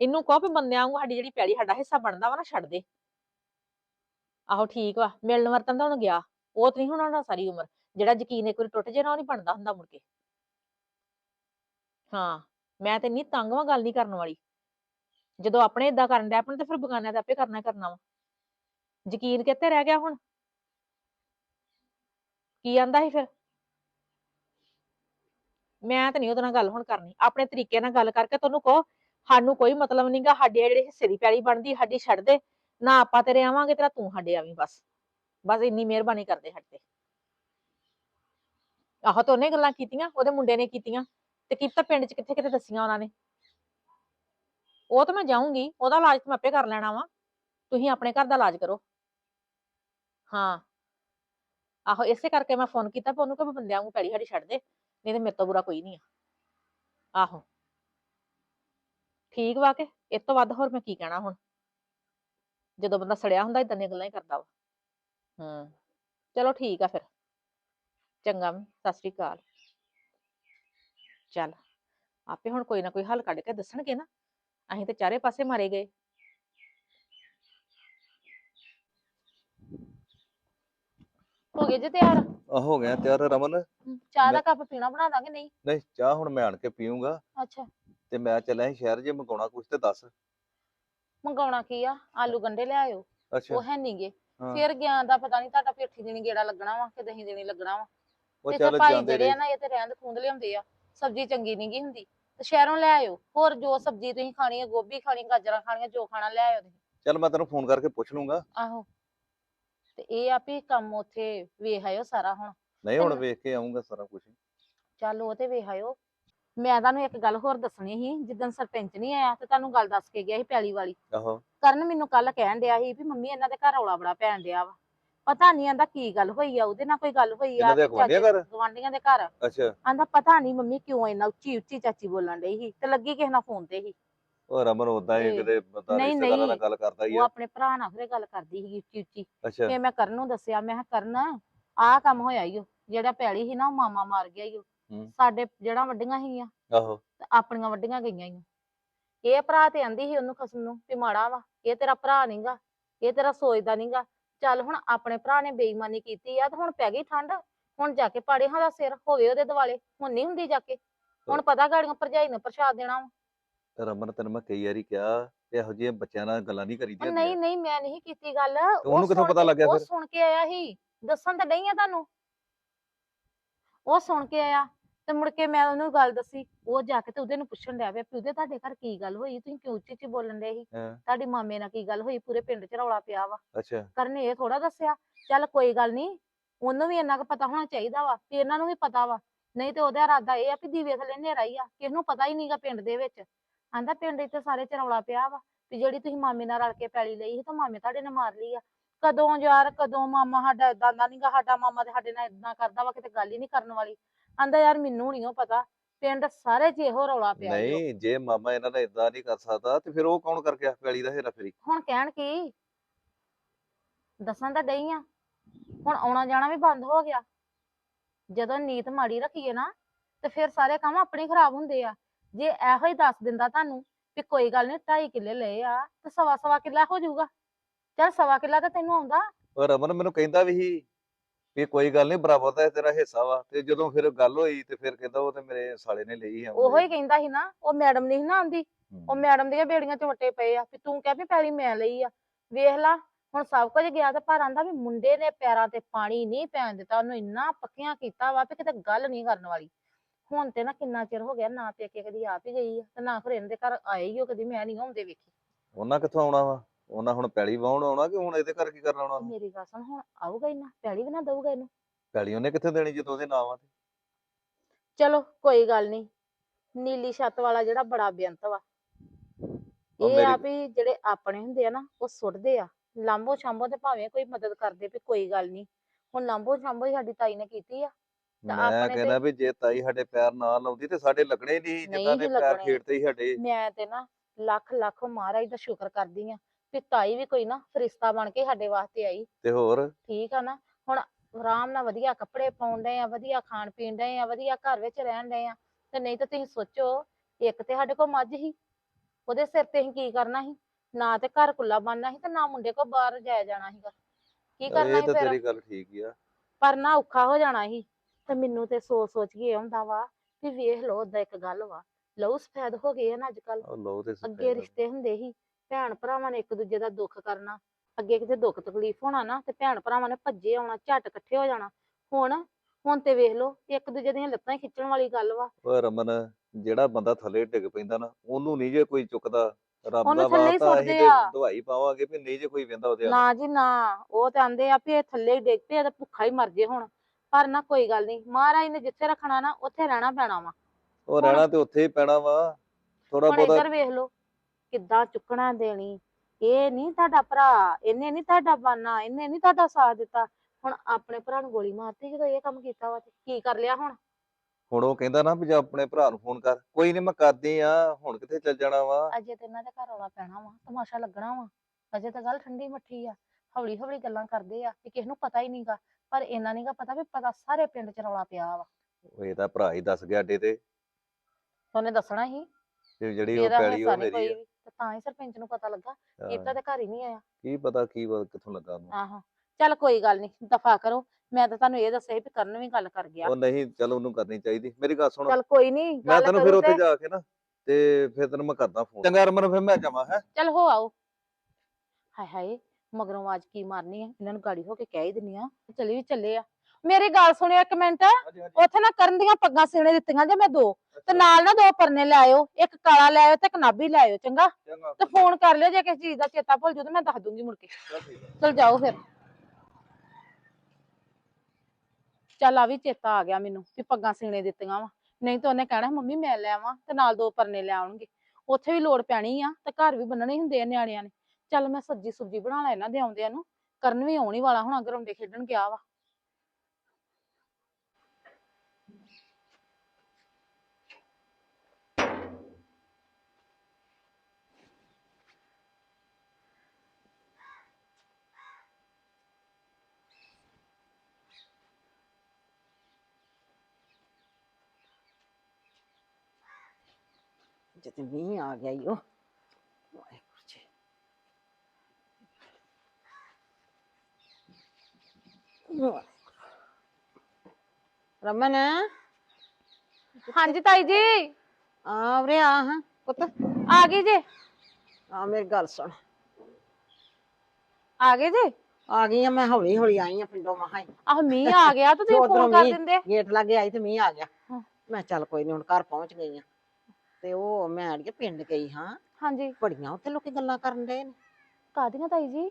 A: ਇਹਨੂੰ ਕਹੋ ਵੀ ਬੰਦਿਆਂ ਵਾਂਗੂ ਸਾਡੀ ਜਿਹੜੀ ਪੈਲੀ, ਸਾਡਾ ਹਿੱਸਾ ਬਣਦਾ ਵਾ ਨਾ, ਛੱਡ ਦੇ। ਆਹੋ ਠੀਕ ਵਾ, ਮਿਲਣ ਵਰਤਨ ਤਾਂ ਹੁਣ ਗਿਆ। ਉਹ ਤੇ ਨਹੀਂ ਹੋਣਾ ਹੋਣਾ ਸਾਰੀ ਉਮਰ। ਜਿਹੜਾ ਯਕੀਨ ਇੱਕ ਵਾਰੀ ਟੁੱਟ ਜੇ ਨਾ, ਉਹ ਨਹੀਂ ਬਣਦਾ ਹੁੰਦਾ ਮੁੜ ਕੇ। ਹਾਂ, ਮੈਂ ਤੇ ਇੰਨੀ ਤੰਗ ਵਾਂ ਗੱਲ ਨਹੀਂ ਕਰਨ ਵਾਲੀ। ਜਦੋਂ ਆਪਣੇ ਇਦਾਂ ਕਰਨ ਡੈ ਆਪਣੇ ਤੇ ਫਿਰ ਬਗਾਨਿਆਂ ਦਾ ਆਪੇ ਕਰਨਾ ਹੀ ਕਰਨਾ ਵਾ। ਯਕੀਨ ਕਿੱਥੇ ਰਹਿ ਗਿਆ ਹੁਣ? ਕੀ ਆਂਦਾ ਸੀ ਫਿਰ? ਮੈਂ ਤਾਂ ਨਹੀਂ ਉਹਦੇ ਨਾਲ ਗੱਲ ਹੁਣ ਕਰਨੀ। ਆਪਣੇ ਤਰੀਕੇ ਨਾਲ ਗੱਲ ਕਰਕੇ ਤੁਹਾਨੂੰ ਕਹੋ।
C: ਸਾਨੂੰ ਕੋਈ ਮਤਲਬ ਨਹੀਂਗਾ ਸਾਡੇ ਜਿਹੜੇ ਹਿੱਸੇ ਦੀ ਪੈਲੀ ਬਣਦੀ, ਸਾਡੀ ਛੱਡ ਦੇ। ਨਾ ਆਪਾਂ ਤੇਰੇ ਆਵਾਂਗੇ, ਤੇਰਾ ਤੂੰ ਸਾਡੇ ਆਵੀਂ ਬਸ। ਬਸ ਇੰਨੀ ਮਿਹਰਬਾਨੀ ਕਰਦੇ ਸਾਡੇ ਤੇ। ਆਹੋ ਤਾਂ ਉਹਨੇ ਗੱਲਾਂ ਕੀਤੀਆਂ, ਉਹਦੇ ਮੁੰਡੇ ਨੇ ਕੀਤੀਆਂ। ਤੇ ਕੀਤਾ ਪਿੰਡ 'ਚ ਕਿੱਥੇ ਕਿੱਥੇ ਦੱਸੀਆਂ ਉਹਨਾਂ ਨੇ? ਉਹ ਤਾਂ ਮੈਂ ਜਾਊਂਗੀ, ਉਹਦਾ ਇਲਾਜ ਤਾਂ ਮੈਂ ਆਪੇ ਕਰ ਲੈਣਾ ਵਾ। ਤੁਸੀਂ ਆਪਣੇ ਘਰ ਦਾ ਇਲਾਜ ਕਰੋ। ਹਾਂ। ਆਹੋ, ਇਸੇ ਕਰਕੇ ਮੈਂ ਫੋਨ ਕੀਤਾ ਪਰ ਉਹਨੂੰ ਕਿ ਬੰਦਿਆਂ ਨੂੰ ਪੈੜੀ ਹੜੀ ਛੱਡ ਦੇ, ਨਹੀਂ ਤੇ ਮੇਰੇ ਤੋਂ ਬੁਰਾ ਕੋਈ ਨਹੀਂ ਆ। ਆਹੋ। ਠੀਕ ਵਾ ਕੇ? ਇਸ ਤੋਂ ਵੱਧ ਹੋਰ ਮੈਂ ਕੀ ਕਹਿਣਾ ਹੁਣ? ਜਦੋਂ ਬੰਦਾ ਸੜਿਆ ਹੁੰਦਾ ਇਦਾਂ ਦੀਆਂ ਗੱਲਾਂ ਹੀ ਕਰਦਾ ਵਾ। ਹੂੰ। ਚਲੋ ਠੀਕ ਆ ਫਿਰ। ਚੰਗਾ ਸਤਿ ਸ੍ਰੀ ਅਕਾਲ। ਚੱਲ। ਆਪੇ ਹੁਣ ਕੋਈ ਨਾ ਕੋਈ ਹੱਲ ਕੱਢ ਕੇ ਦੱਸਣਗੇ ਨਾ। ਅਸੀਂ ਤੇ ਚਾਰੇ ਪਾਸੇ ਮਾਰੇ ਗਏ। ਗਏ ਜੇ ਤਿਆਰ?
D: ਆ ਹੋ ਗਿਆ ਤਿਆਰ ਰਮਨ।
C: ਚਾਹ ਦਾ ਕੱਪ ਪੀਣਾ ਬਣਾ ਦਾਂਗੇ ਨਹੀਂ?
D: ਨਹੀਂ ਚਾਹ ਹੁਣ ਮੈਂ ਆਣ ਕੇ ਪੀਊਂਗਾ।
C: ਅੱਛਾ।
D: ਤੇ ਮੈਂ ਚੱਲਿਆ ਸੀ ਸ਼ਹਿਰ ਜੇ ਮੰਗਾਉਣਾ ਕੁਛ ਤੇ ਦੱਸ।
C: ਮੰਗਾਉਣਾ ਕੀ ਆ? ਆਲੂ ਗੰਡੇ ਲਿਆਇਓ
D: ਅੱਛਾ।
C: ਉਹ ਹੈ ਨਹੀਂਗੇ
D: ਹਾਂ।
C: ਫਿਰ ਗਿਆ ਦਾ ਪਤਾ ਨਹੀਂ ਤੁਹਾਡਾ ਪੇਠੀ ਦੇਣੀ ਗੇੜਾ ਲੱਗਣਾ ਵਾ ਕਿ ਦਹੀਂ ਦੇਣੀ ਲੱਗਣਾ ਵਾ।
D: ਉਹ
C: ਤੇ
D: ਚੱਲ
C: ਭਾਈ
D: ਜਾਂਦੇ
C: ਜਿਹੜੇ
D: ਰਹੇ।
C: ਆ ਨਾ ਇਹ ਤੇ ਰਹਿੰਦ ਖੂੰਦ ਲਿਆਉਂਦੇ ਆ। ਸਬਜ਼ੀ ਚੰਗੀ ਨੀ ਗੀ ਹੁੰਦੀ। ਤੇ ਸ਼ਹਿਰੋਂ ਲੈ ਆਇਓ। ਹੋਰ ਜੋ ਸਬਜ਼ੀ ਤੁਸੀਂ ਖਾਣੀ ਹੈ ਗੋਭੀ ਖਾਣੀ ਗਾਜਰਾਂ ਖਾਣੀਆਂ ਜੋ ਖਾਣਾ ਲੈ ਆਇਓ ਤੁਸੀਂ।
D: ਚੱਲ ਮੈਂ ਤੈਨੂੰ ਫੋਨ ਕਰਕੇ ਪੁੱਛ ਲੂੰਗਾ।
C: ਆਹੋ। ਇਹ ਆ ਵੀ ਕੰਮ ਉੱਥੇ ਵੇਖ ਆਇਓ ਸਾਰਾ ਹੁਣ।
D: ਨਹੀਂ ਹੁਣ ਵੇਖ ਕੇ ਆਉਂਗਾ ਸਾਰਾ ਕੁਝ
C: ਚੱਲ ਉਹ ਤੇ ਵੇਖ ਆਇਓ। ਮੈਂ ਤੁਹਾਨੂੰ ਇੱਕ ਗੱਲ ਹੋਰ ਦੱਸਣੀ ਸੀ ਜਿੱਦਣ ਸਰਪੰਚ ਨਹੀਂ ਆਇਆ ਤੇ ਤੁਹਾਨੂੰ ਗੱਲ ਦੱਸ ਕੇ ਗਿਆ ਸੀ ਪੈਲੀ ਵਾਲੀ।
D: ਆਹੋ।
C: ਕਰਨ ਮੈਨੂੰ ਕੱਲ ਕਹਿਣ ਡਿਆ ਸੀ ਵੀ ਮੰਮੀ ਇਹਨਾਂ ਦੇ ਘਰ ਰੌਲਾ ਬੜਾ ਪੈਣ ਡਿਆ ਵਾ। ਪਤਾ ਨਹੀਂ ਆਂਦਾ ਕੀ ਗੱਲ ਹੋਈ ਆ ਉਹਦੇ ਨਾਲ ਕੋਈ ਗੱਲ ਹੋਈ ਆ
D: ਇਹਨਾਂ ਦੇ ਗੁਆਂਢੀਆਂ ਘਰ?
C: ਦੇ ਘਰ।
D: ਅੱਛਾ।
C: ਆਂਦਾ ਪਤਾ ਨਹੀਂ ਮੰਮੀ ਕਿਉਂ ਇੰਨਾ ਉੱਚੀ ਉੱਚੀ ਚਾਚੀ ਬੋਲਣ ਡਈ ਸੀ ਤੇ ਲੱਗੀ ਕਿਸੇ ਨਾਲ ਫੋਨ ਤੇ ਸੀ।
D: ਉਹ ਰਮਨ ਉਦਾਂ ਹੀ
C: ਤੇ-
D: ਕਿਤੇ ਬੰਦਾ
C: ਨਹੀਂ,
D: ਰਿਸ਼ਤੇਦਾਰਾਂ ਨਾਲ
C: ਨਹੀਂ।
D: ਗੱਲ ਕਰਦਾ ਹੀ
C: ਉਹ
D: ਆ
C: ਆਪਣੇ ਭਰਾ ਨਾਲ ਫਿਰ ਗੱਲ ਕਰਦੀ ਸੀ ਉੱਚੀ ਉੱਚੀ।
D: ਅੱਛਾ।
C: ਫੇ ਮੈਂ ਕਰਨ ਨੂੰ ਦੱਸਿਆ ਮੈਂ ਕਿਹਾ ਕਰਨ ਆਹ ਕੰਮ ਹੋਇਆ ਈ ਓ। ਜਿਹੜਾ ਪੈਲੀ ਸੀ ਨਾ ਉਹ ਮਾਮਾ ਮਾਰ ਗਿਆ ਈ ਓ।
D: ਹੂੰ।
C: ਸਾਡੇ ਜਿਹੜਾ ਵੱਡੀਆਂ ਸੀਗੀਆਂ
D: ਆਹੋ।
C: ਤੇ ਆਪਣੀਆਂ ਵੱਡੀਆਂ ਗਈਆਂ ਈ ਓ। ਇਹ ਭਰਾ ਤੇ ਆਂਦੀ ਸੀ ਉਹਨੂੰ ਖਸਮ ਨੂੰ ਵੀ ਮਾੜਾ ਵਾ ਇਹ ਤੇਰਾ ਭਰਾ ਨਹੀਂਗਾ ਇਹ ਤੇਰਾ ਸੋਚਦਾ ਨਹੀਂਗਾ ਚੱਲ ਹੁਣ ਆਪਣੇ ਭਰਾ ਨੇ ਬੇਈਮਾਨੀ ਕੀਤੀ ਆ ਤੇ ਹੁਣ ਪੈ ਗਈ ਠੰਡ ਹੁਣ ਜਾ ਕੇ ਪਾੜੇ ਹਾਂ ਦਾ ਸਿਰ ਹੋਵੇ ਉਹਦੇ ਦਿਵਾਲੇ ਹੁਣ ਨਹੀਂ ਹੁੰਦੀ ਜਾ ਕੇ। ਹੁਣ ਪਤਾ ਗਾੜੀਆਂ ਭਰਜਾਈ ਨੂੰ ਪ੍ਰਸ਼ਾਦ ਦੇਣਾ ਵਾ।
D: ਰਮਨ ਤੈਨੂੰ ਮੈਂ ਕਈ ਵਾਰੀ ਕਿਹਾ ਵੀ ਇਹੋ ਜਿਹੇ ਬੱਚਿਆਂ ਨਾਲ ਗੱਲਾਂ ਨਹੀਂ ਕਰੀਦੀਆਂ
C: ਨਹੀਂ ਨਹੀਂ ਮੈਂ ਨਹੀਂ ਕੀਤੀ ਗੱਲ।
D: ਉਹਨੂੰ
C: ਉਹ
D: ਕਿੱਥੋਂ
C: ਸੁਣ
D: ਪਤਾ
C: ਕੇ-
D: ਲੱਗਿਆ
C: ਉਹ
D: ਫਿਰ?
C: ਸੁਣ ਕੇ ਆਇਆ ਸੀ। ਦੱਸਣ ਤਾਂ ਨਹੀਂ ਆ ਤੁਹਾਨੂੰ। ਉਹ ਸੁਣ ਕੇ ਆਇਆ ਤੇ ਮੁੜ ਕੇ ਮੈਂ ਉਹਨੂੰ ਗੱਲ ਦੱਸੀ। ਉਹ ਜਾ ਕੇ ਤੇ ਉਹਦੇ ਨੂੰ ਪੁੱਛਣ ਡਿਆ ਪਿਆ ਵੀ ਉਹਦੇ ਤੁਹਾਡੇ ਘਰ ਕੀ ਗੱਲ ਹੋਈ? ਤੁਸੀਂ ਕਿਉਂ ਉੱਚੀ ਉੱਚੀ ਬੋਲਣ ਡਏ ਸੀ?
D: ਹਾਂ,
C: ਤੁਹਾਡੀ ਮਾਮੇ ਨਾਲ ਕੀ ਗੱਲ ਹੋਈ? ਪੂਰੇ ਪਿੰਡ 'ਚ ਰੌਲਾ ਪਿਆ ਵਾ।
D: ਅੱਛਾ।
C: ਕਰਨ ਇਹ ਥੋੜਾ ਦੱਸਿਆ ਚੱਲ ਕੋਈ ਗੱਲ ਨਹੀਂ। ਉਹਨੂੰ ਵੀ ਇੰਨਾ ਕੁ ਪਤਾ ਹੋਣਾ ਚਾਹੀਦਾ ਵਾ ਕਿ ਇਹਨਾਂ ਨੂੰ ਵੀ ਪਤਾ ਵਾ। ਨਹੀਂ ਤੇ ਉਹਦਾ ਇਰਾਦਾ ਇਹ ਆ ਵੀ ਦੀਵੇ ਥੱਲੇ ਹਨੇਰਾ ਹੀ ਆ। ਕਿਸ ਨੂੰ ਪਤਾ ਹੀ ਨਹੀਂਗਾ ਪਿੰਡ ਦੇ ਵਿੱਚ। ਆਂਦਾ ਪਿੰਡ ਇੱਥੇ ਸਾਰੇ ਚ ਰੌਲਾ ਪਿਆ ਵਾ ਵੀ ਜਿਹੜੀ ਤੁਸੀਂ ਮਾਮੇ ਨਾਲ ਰਲ ਕੇ ਪੈਲੀ ਲਈ ਸੀ ਤਾਂ ਮਾਮੇ ਤੁਹਾਡੇ ਨੇ ਮਾਰ ਲਈ ਆ। ਕਦੋਂ ਯਾਰ ਕਦੋਂ ਮਾਮਾ ਸਾਡਾ ਏਦਾਂ ਦਾ ਨਹੀਂਗਾ ਸਾਡਾ ਮਾਮਾ ਤੇ ਸਾਡੇ ਨਾਲ ਏਦਾਂ ਕਰਦਾ ਵਾ ਕਿਤੇ ਗੱਲ ਹੀ ਨਹੀਂ ਕਰਨ ਵਾਲੀ। ਆਂਦਾ ਯਾਰ ਮੈਨੂੰ ਨਹੀਂ ਉਹ ਪਤਾ ਪਿੰਡ ਸਾਰੇ ਚ ਇਹੋ ਰੌਲਾ ਪਿਆ ਈ ਓ।
D: ਨਹੀਂ ਜੇ ਮਾਮਾ ਇਹਨਾਂ ਦਾ ਇਦਾਂ ਨਹੀਂ ਕਰ ਸਕਦਾ ਤੇ ਫਿਰ ਉਹ ਕੌਣ ਕਰ ਗਿਆ ਪੈਲੀ ਦਾ ਹੇਰਾ ਫੇਰੀ?
C: ਹੁਣ ਕਹਿਣ ਕੀ? ਦੱਸਣ ਤਾਂ ਡਈ ਆ। ਹੁਣ ਆਉਣਾ ਜਾਣਾ ਵੀ ਬੰਦ ਹੋ ਗਿਆ। ਜਦੋਂ ਨੀਤ ਮਾੜੀ ਰੱਖੀਏ ਨਾ ਤੇ ਫਿਰ ਸਾਰੇ ਕੰਮ ਆਪਣੇ ਖਰਾਬ ਹੁੰਦੇ ਆ। ਜੇ ਇਹੋ ਹੀ ਦੱਸ ਦਿੰਦਾ ਤੁਹਾਨੂੰ ਵੀ ਕੋਈ ਗੱਲ ਨਹੀਂ ਢਾਈ ਕਿੱਲੇ ਲਏ ਆ ਤੇ ਸਵਾ ਸਵਾ ਕਿੱਲਾ ਹੋ ਜਾਊਗਾ। ਚੱਲ ਸਵਾ ਕਿੱਲਾ ਤਾਂ ਤੈਨੂੰ ਆਉਂਦਾ।
D: ਉਹ ਰਮਨ ਮੈਨੂੰ ਕਹਿੰਦਾ ਵੀ ਸੀ ਵੀ ਕੋਈ ਗੱਲ ਨਹੀਂ ਬਰਾਬਰ ਦਾ ਇਹ ਤੇਰਾ ਹਿੱਸਾ ਵਾ ਤੇ ਜਦੋਂ ਫਿਰ ਗੱਲ ਹੋਈ ਤੇ ਫਿਰ ਕਹਿੰਦਾ ਉਹ ਤੇ ਮੇਰੇ ਸਾਲੇ ਨੇ ਲਈ ਆ
C: ਉਹੋ ਹੀ ਕਹਿੰਦਾ ਸੀ ਨਾ ਉਹ ਮੈਡਮ ਨਹੀਂ ਸੀ ਨਾ ਆਉਂਦੀ ਉਹ ਮੈਡਮ ਦੀਆਂ ਬੇੜੀਆਂ ਚ ਵੱਟੇ ਪਏ ਆ ਵੀ ਤੂੰ ਕਹਿ ਵੀ ਪੈਲੀ ਮੈਂ ਲਈ ਆ। ਵੇਖ ਲਾ ਹੁਣ ਸਭ ਕੁਝ ਗਿਆ ਤੇ ਪਰ ਆਂਦਾ ਵੀ ਮੁੰਡੇ ਨੇ ਪੈਰਾਂ ਤੇ ਪਾਣੀ ਨਹੀਂ ਪੈਣ ਦਿੱਤਾ ਉਹਨੂੰ ਇੰਨਾ ਪੱਕੀਆਂ ਕੀਤਾ ਵਾ ਵੀ ਕਿਤੇ ਗੱਲ ਨਹੀਂ ਕਰਨ ਵਾਲੀ। ਹੁਣ ਤੇ ਨਾ ਕਿੰਨਾ ਚਿਰ ਹੋ ਗਿਆ ਨਾ ਪੇਕੇ ਕਦੀ ਆਪ ਹੀ ਗਈ ਆ ਤੇ ਨਾ ਫਿਰ ਇਹਦੇ ਘਰ ਆਏ ਹੀ ਉਹ ਕਦੀ ਮੈਂ ਨਹੀਂ ਆਉਂਦੇ ਵੇਖੀ।
D: ਉਹਨਾਂ ਕਿੱਥੋਂ ਆਉਣਾ ਵਾ? ਉਹਨਾਂ ਹੁਣ ਪੈਲੀ ਵਾਹੁਣ ਆਉਣਾ ਕਿ ਹੁਣ ਇਹਦੇ ਘਰ ਕੀ ਕਰਨ ਆਉਣਾ?
C: ਮੇਰੀ ਗੱਲ ਸੁਣ ਹੁਣ ਆਊਗਾ ਹੀ ਨਾ ਪੈਲੀ ਵੀ ਨਾ ਦਊਗਾ ਇਹਨੂੰ।
D: ਪੈਲੀ ਉਹਨੇ ਕਿੱਥੇ ਦੇਣੀ ਜਦੋਂ ਉਹਦੇ ਨਾਮ ਆ ਤੇ?
C: ਚਲੋ ਕੋਈ ਗੱਲ ਨਹੀਂ ਨੀਲੀ ਛੱਤ ਵਾਲਾ ਜਿਹੜਾ ਬੜਾ ਬੇਅੰਤ ਵਾ। ਇਹ ਆ ਵੀ ਜਿਹੜੇ ਆਪਣੇ ਹੁੰਦੇ ਆ ਨਾ ਉਹ ਸੁੱਟਦੇ ਆ। ਲਾਂਬੋ ਛਾਂਬੋ ਤੇ ਭਾਵੇਂ ਕੋਈ ਮਦਦ ਕਰਦੇ ਵੀ ਕੋਈ ਗੱਲ ਨਹੀਂ। ਹੁਣ ਲਾਂਬੋ ਛਾਂਬੋ ਹੀ ਸਾਡੀ ਤਾਈ ਨੇ ਕੀਤੀ ਆ।
D: ਮੈਂ
C: ਆਪਣੇ ਤੇ-
D: ਕਹਿੰਦਾ ਵੀ ਜੇ ਤਾਈ ਸਾਡੇ ਪੈਰ ਨਾ ਲਾਉਂਦੀ ਤੇ ਸਾਡੇ ਲੱਗਣੇ ਨਹੀਂ ਜਿੱਦਾਂ
C: ਨਹੀਂ
D: ਦੇ
C: ਸੀ
D: ਪੈਰ
C: ਲੱਗਣੇ।
D: ਖੇਡਦੇ ਹੀ ਸਾਡੇ।
C: ਮੈਂ ਤੇ ਨਾ ਲੱਖ ਲੱਖ ਮਹਾਰਾਜ ਦਾ ਸ਼ੁਕਰ ਕਰਦੀ ਆ ਵੀ ਤਾਈ ਵੀ ਕੋਈ ਨਾ ਫਰਿਸ਼ਤਾ ਬਣ ਕੇ ਸਾਡੇ ਵਾਸਤੇ ਆਈ।
D: ਤੇ ਹੋਰ?
C: ਠੀਕ ਆ ਨਾ ਹੁਣ ਆਰਾਮ ਨਾਲ ਵਧੀਆ ਕੱਪੜੇ ਪਾਉਣ ਡਏ ਆ ਵਧੀਆ ਖਾਣ ਪੀਣ ਡਏ ਆ ਵਧੀਆ ਘਰ ਵਿੱਚ ਰਹਿਣ ਡਏ ਆ ਤੇ ਨਹੀਂ ਤਾਂ ਤੁਸੀਂ ਸੋਚੋ ਇੱਕ ਤੇ ਸਾਡੇ ਕੋਲ ਮੱਝ ਸੀ ਉਹਦੇ ਸਿਰ ਤੇ ਅਸੀਂ ਕੀ ਕਰਨਾ ਸੀ? ਨਾ ਤੇ ਘਰ ਕੁੱਲਾ ਬਣਨਾ ਸੀ ਤੇ ਨਾ ਮੁੰਡੇ ਕੋ ਬਾਹਰ ਜਾਇਆ ਜਾਣਾ ਸੀਗਾ। ਕੀ ਕਰਨਾ
D: ਇਹ
C: ਸੀ
D: ਤਾਂ
C: ਫਿਰ?
D: ਤੇਰੀ ਗੱਲ ਠੀਕ ਹੀ ਆ।
C: ਪਰ ਨਾ ਔਖਾ ਹੋ ਜਾਣਾ ਸੀ। ਤੇ ਮੈਨੂੰ ਤੇ ਸੋਚ ਸੋਚ ਕੇ ਆਉਂਦਾ ਵਾ ਵੀ ਵੇਖ ਲਓ ਓਦਾਂ ਇੱਕ ਗੱਲ ਵਾ ਲਹੂ ਸਫੈਦ ਹੋ ਗਏ ਆ ਨਾ ਅੱਜ ਕੱਲ
D: ਉਹ ਲੋ ਤੇ
C: ਅੱਗੇ। ਰਿਸ਼ਤੇ ਹੁੰਦੇ ਸੀ ਭੈਣ ਭਰਾਵਾਂ ਨੇ ਇੱਕ ਦੂਜੇ ਦਾ ਦੁੱਖ ਕਰਨਾ ਅੱਗੇ ਕਿਤੇ ਦੁੱਖ ਤਕਲੀਫ ਹੋਣਾ ਨਾ ਤੇ ਭੈਣ ਭਰਾਵਾਂ ਨੇ ਭੱਜੇ ਆਉਣਾ ਝੱਟ ਇਕੱਠੇ ਹੋ ਜਾਣਾ ਹੁਣ ਹੁਣ ਤੇ ਵੇਖ ਲਓ ਇੱਕ ਦੂਜੇ ਦੀਆਂ ਲੱਤਾਂ ਹੀ ਖਿੱਚਣ ਵਾਲੀ ਗੱਲ ਵਾ
D: ਓਏ ਰਮਨ ਜਿਹੜਾ ਬੰਦਾ ਥੱਲੇ ਡਿੱਗ ਪੈਂਦਾ ਨਾ ਉਹਨੂੰ ਨਹੀਂ ਜੇ ਕੋਈ ਚੁੱਕਦਾ ਰੱਬ
C: ਉਹਨੂੰ
D: ਦਾ
C: ਥੱਲੇ ਹੀ
D: ਵਾਸਤਾ ਅਸੀਂ
C: ਸੁੱਟਦੇ
D: ਤੇ
C: ਆ।
D: ਦਵਾਈ ਪਾਵਾਂਗੇ ਵੀ ਨਹੀਂ ਜੇ ਕੋਈ ਵੇਂਦਾ ਉਹਦੇ ਵੱਲ।
C: ਨਾ ਜੀ ਨਾ ਉਹ ਤੇ ਆਂਦੇ ਆ ਵੀ ਇਹ ਥੱਲੇ ਡਿੱਗ ਪਿਆ ਤੇ ਭੁੱਖਾ ਹੀ ਮਰ ਜੇ ਹੁਣ ਪਰ ਨਾ ਕੋਈ ਗੱਲ ਨਹੀਂ ਮਹਾਰਾਜ ਨੇ ਜਿੱਥੇ ਰੱਖਣਾ ਨਾ ਉੱਥੇ ਰਹਿਣਾ ਪੈਣਾ ਵਾ।
D: ਉਹ ਰਹਿਣਾ ਤੇ ਉੱਥੇ ਹੀ ਪੈਣਾ ਵਾ ਥੋੜਾ
C: ਹੁਣ
D: ਬਹੁਤਾ
C: ਇੱਧਰ ਵੇਖ ਲਓ ਕਿੱਦਾਂ ਚੁੱਕਣਾ ਦੇਣੀ। ਇਹ ਨਹੀਂ ਤੁਹਾਡਾ ਭਰਾ ਇਹਨੇ ਨਹੀਂ ਤੁਹਾਡਾ ਬਾਨਾ ਇਹਨੇ ਨਹੀਂ ਤੁਹਾਡਾ ਸਾਥ ਦਿੱਤਾ। ਹੁਣ ਆਪਣੇ ਭਰਾ ਨੂੰ ਗੋਲੀ ਮਾਰਤੀ ਜਦੋਂ ਇਹ ਕੰਮ ਕੀਤਾ ਵਾ ਤੇ ਕੀ ਕਰ ਲਿਆ ਹੁਣ?
D: ਹੁਣ ਉਹ ਕਹਿੰਦਾ ਨਾ ਵੀ ਜਾ ਆਪਣੇ ਭਰਾ ਨੂੰ ਫੋਨ ਕਰ। ਕੋਈ ਨਹੀਂ ਮੈਂ ਕਰਦੀ ਆ ਹੁਣ ਕਿੱਥੇ ਚੱਲ ਜਾਣਾ ਵਾ?
C: ਅਜੇ ਤੇ ਇਹਨਾਂ ਦੇ ਘਰ ਆਉਣਾ ਪੈਣਾ ਵਾ ਤਮਾਸ਼ਾ ਲੱਗਣਾ ਵਾ। ਅਜੇ ਤਾਂ ਗੱਲ ਠੰਡੀ ਮੱਠੀ ਆ ਹੌਲੀ ਹੌਲੀ ਗੱਲਾਂ ਕਰਦੇ ਆ ਕਿ ਕਿਸੇ ਨੂੰ ਪਤਾ ਹੀ ਨਹੀਂਗਾ ਪਰ ਇਹਨਾਂ ਨਹੀਂਗਾ ਪਤਾ ਵੀ ਪਤਾ ਸਾਰੇ ਪਿੰਡ ਚ ਰੌਲਾ ਪਿਆ ਵਾ।
D: ਉਹ ਇਹਦਾ ਭਰਾ ਹੀ ਦੱਸ ਗਿਆ ਅੱਡੇ ਤੇ।
C: ਉਹਨੇ ਦੱਸਣਾ ਹੀ
D: ਵੀ ਜਿਹੜੀ ਉਹ
C: ਇਹਦਾ
D: ਪੈਲੀ
C: ਹਿੱਸਾ
D: ਉਹ
C: ਨਹੀਂ
D: ਮੇਰੀ
C: ਕੋਈ
D: ਆ।
C: ਵੀ ਤੇ ਤਾਂ ਹੀ ਸਰਪੰਚ ਨੂੰ ਪਤਾ ਲੱਗਾ
D: ਹਾਂ,
C: ਕੀਤਾ ਤੇ ਘਰ ਹੀ ਨਹੀਂ ਆਇਆ।
D: ਕੀ ਪਤਾ ਕੀ ਵਾ- ਕਿੱਥੋਂ ਲੱਗਾ ਉਹਨੂੰ।
C: ਆਹੋ ਚੱਲ ਕੋਈ ਗੱਲ ਨਹੀਂ ਦਫਾ ਕਰੋ। ਮੈਂ ਤਾਂ ਤੁਹਾਨੂੰ ਇਹ ਦੱਸਿਆ ਸੀ ਵੀ ਕਰਨ ਵੀ ਗੱਲ ਕਰ ਗਿਆ।
D: ਉਹ ਨਹੀਂ ਚੱਲ ਉਹਨੂੰ ਕਰਨੀ ਚਾਹੀਦੀ। ਮੇਰੀ ਗੱਲ ਸੁਣ।
C: ਚੱਲ ਕੋਈ ਨਹੀਂ
D: ਮੈਂ
C: ਗੱਲ
D: ਤੈਨੂੰ ਫਿਰ
C: ਕਰੂ
D: ਉੱਥੇ
C: ਤੇ।
D: ਜਾ ਕੇ ਨਾ ਤੇ ਫਿਰ ਤੈਨੂੰ ਮੈਂ ਕਰਦਾ ਫੋਨ। ਚੰਗਾ ਰਮਨ ਫਿਰ ਮੈਂ ਜਾਵਾਂ ਹੈ।
C: ਚੱਲ ਹੋ ਆਓ। ਹਾਏ ਹਾਏ ਮਗਰੋਂ ਆਵਾਜ਼ ਕੀ ਮਾਰਨੀ ਆ? ਇਹਨਾਂ ਨੂੰ ਗਾੜੀ ਹੋ ਕੇ ਕਹਿ ਹੀ ਦਿੰਨੀ ਆ। ਚੱਲੀ ਵੀ ਚੱਲੇ ਆ। ਮੇਰੀ ਗੱਲ ਸੁਣਿਓ ਇੱਕ ਮਿੰਟ। ਉੱਥੇ ਨਾ ਕਰਨ ਦੀਆਂ ਪੱਗਾਂ ਸੀਣੇ ਦਿੱਤੀਆਂ ਜੇ ਮੈਂ ਦੋ। ਤੇ ਨਾਲ ਨਾ ਦੋ ਪਰਨੇ ਲੈ ਆਇਓ। ਇੱਕ ਕਾਲਾ ਲੈ ਆਇਓ ਤੇ ਇੱਕ ਨਾਭੀ ਲੈ ਆਇਓ ਚੰਗਾ? ਤੇ ਫੋਨ ਕਰ ਲਿਓ ਜੇ ਕਿਸੇ ਚੀਜ਼ ਦਾ ਚੇਤਾ ਭੁੱਲ ਜਾਊ ਤੇ ਮੈਂ ਦੱਸ ਦੂੰਗੀ ਮੁੜ ਕੇ। ਚਲ ਜਾਓ ਫਿਰ। ਚੱਲ ਆ ਵੀ ਚੇਤਾ ਆ ਗਿਆ ਮੈਨੂੰ ਵੀ ਪੱਗਾਂ ਸੀਣੇ ਦਿੱਤੀਆਂ ਵਾ। ਨਹੀਂ ਤਾਂ ਉਹਨੇ ਕਹਿਣਾ ਮੰਮੀ ਮੈਂ ਲੈ ਆਵਾਂ ਤੇ ਨਾਲ ਦੋ ਪਰਨੇ ਲੈ ਆਉਣਗੇ। ਉੱਥੇ ਵੀ ਲੋੜ ਪੈਣੀ ਆ ਤੇ ਘਰ ਵੀ ਬੰਨਣੇ ਹੁੰਦੇ ਆ ਨਿਆਣਿਆਂ ਨੇ। ਚੱਲ ਮੈਂ ਸਬਜੀ ਸੁਬਜੀ ਬਣਾ ਲਾ ਇਹਨਾਂ ਦੇ ਆਉਂਦਿਆਂ ਨੂੰ, ਕਰਨ ਵੀ ਆਉਣ ਹੀ ਵਾਲਾ ਹੁਣ ਗਰਾਉਂਡੇ ਖੇਡਣ ਗਿਆ ਵਾ।
E: ਜਿੱਤੇ ਮੀਂਹ ਆ ਗਿਆ ਈ ਓ। ਰਮਨ?
C: ਹਾਂਜੀ ਤਾਈ ਜੀ।
E: ਆ ਉਰੇ ਆ ਹਾਂ ਪੁੱਤ।
C: ਆ ਗਏ ਜੇ?
E: ਆ ਮੇਰੀ ਗੱਲ ਸੁਣ।
C: ਆ ਗਏ ਜੇ?
E: ਆ ਗਈ ਆ ਮੈਂ ਹੌਲੀ ਹੌਲੀ ਆਈ ਆ ਪਿੰਡੋਂ ਮਹਾਂ ਹੀ
C: ਆਹ ਮੀਂਹ ਆ ਗਿਆ ਤੇ ਤੁਸੀਂ ਫੋਨ ਕਰ ਦਿੰਦੇ।
E: ਗੇਟ ਲਾਗੇ ਆਈ ਤੇ ਮੀਂਹ ਆ ਗਿਆ।
C: ਹਾਂ।
E: ਮੈਂ ਚੱਲ ਕੋਈ ਨਹੀਂ ਹੁਣ ਘਰ ਪਹੁੰਚ ਗਈ ਆ। ਤੇ ਉਹ ਮੈਂ ਅੜੀਏ ਪਿੰਡ ਗਈ ਹਾਂ।
C: ਹਾਂਜੀ।
E: ਬੜੀਆਂ ਉੱਥੇ ਲੋਕੀ ਗੱਲਾਂ ਕਰਨ ਡਏ ਨੇ।
C: ਕਾਦੀਆਂ ਤਾਈ ਜੀ?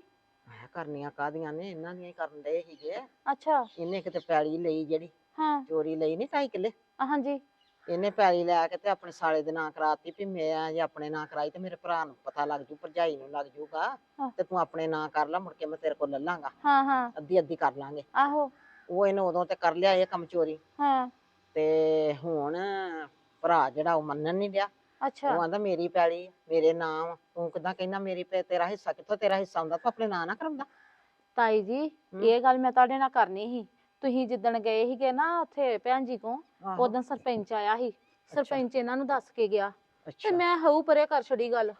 E: ਕਰਨੀਆਂ ਕਾਦੀਆਂ ਨੇ ਇਹਨਾਂ ਦੀਆਂ ਹੀ ਕਰਨ ਡਏ ਸੀਗੇ।
C: ਅੱਛਾ।
E: ਇਹਨੇ ਕਿਤੇ ਪੈਲੀ ਲਈ ਜਿਹੜੀ
C: ਹਾਂ।
E: ਚੋਰੀ ਲਈ ਨਹੀਂ ਢਾਈ ਕਿੱਲੇ
C: ਹਾਂਜੀ।
E: ਇਹਨੇ ਪੈਲੀ ਲੈ ਕੇ ਤੇ ਆਪਣੇ ਸਾਲੇ ਦੇ ਨਾਂ ਕਰਾਤੀ ਵੀ ਮੈਂ ਜੇ ਆਪਣੇ ਨਾਂ ਕਰਾਈ ਤੇ ਮੇਰੇ ਭਰਾ ਨੂੰ ਪਤਾ ਲੱਗ ਜੂ ਭਰਜਾਈ ਨੂੰ ਲੱਗ ਜੂਗਾ
C: ਹਾਂ।
E: ਤੇ ਤੂੰ ਆਪਣੇ ਨਾਂ ਕਰ ਲੈ ਮੁੜ ਕੇ ਮੈਂ ਤੇਰੇ ਕੋਲ ਲੈ ਲਾਂਗਾ।
C: ਹਾਂ ਹਾਂ।
E: ਅੱਧੀ ਅੱਧੀ ਕਰ ਲਾਂਗੇ।
C: ਆਹੋ।
E: ਉਹ ਇਹਨੇ ਉਦੋਂ ਤੇ ਕਰ ਲਿਆ ਇਹ ਕੰਮ ਚੋਰੀ।
C: ਹਾਂ।
E: ਤੇ ਹੁਣ ਭਰਾ ਜਿਹੜਾ ਉਹ ਮੰਨਣ ਨਹੀਂ ਡਿਆ।
C: ਅੱਛਾ।
E: ਉਹ ਆਂਦਾ ਮੇਰੀ ਪੈਲੀ ਆ, ਮੇਰੇ ਨਾਂ ਵਾ ਤੂੰ ਕਿਦਾਂ ਕਹਿੰਦਾ ਮੇਰੀ ਪੈ ਤੇਰਾ ਹਿੱਸਾ ਕਿੱਥੋਂ ਤੇਰਾ ਹਿੱਸਾ ਹੁੰਦਾ ਤੂੰ ਆਪਣੇ ਨਾਂ ਨਾ ਕਰਾਉਂਦਾ।
C: ਤਾਈ ਜੀ। ਇਹ ਗੱਲ ਮੈਂ ਤੁਹਾਡੇ ਨਾਲ ਕਰਨੀ ਸੀ। ਤੁਸੀਂ ਜਿੱਦਣ ਗਏ ਸੀਗੇ ਨਾ ਉੱਥੇ ਭੈਣ ਜੀ ਕੋ
E: ਆਹੋ,
C: ਉਦੋਂ ਸਰਪੰਚ ਆਇਆ ਸੀ। ਸਰਪੰਚ ਇਹਨਾਂ ਨੂੰ ਦੱਸ ਕੇ ਗਿਆ। ਤੇ
E: ਅੱਛਾ
C: ਮੈਂ ਹਊ ਪਰੇ ਕਰ ਛੜੀ ਗੱਲ।